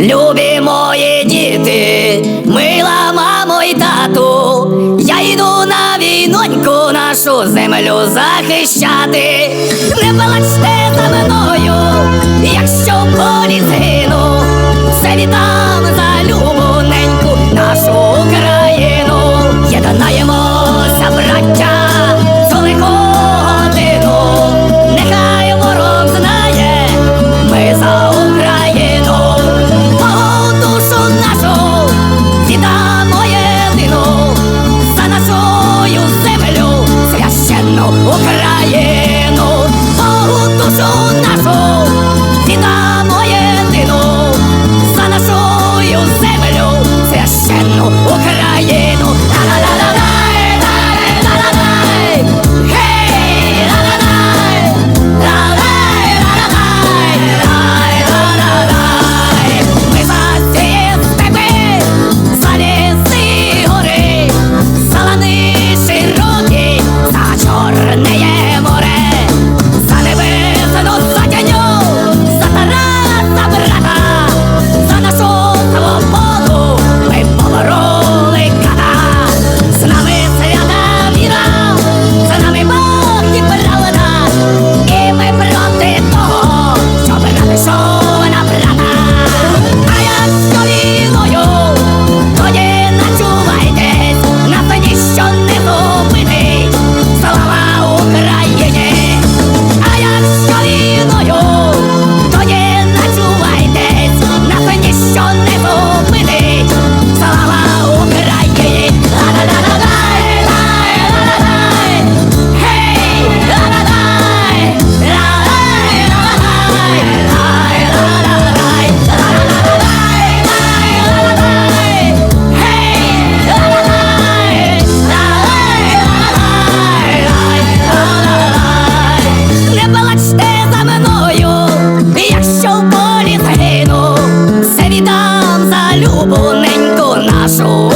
Любі мої діти, мила мамо і тату, я йду на війноньку нашу землю захищати, не плачте за мною, якщо в полі згину, це віта. o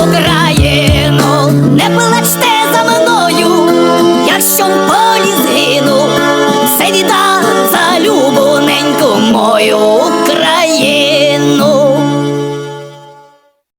Україну, не плачте за мною, якщо в полі згину, все віддам за любоненьку мою.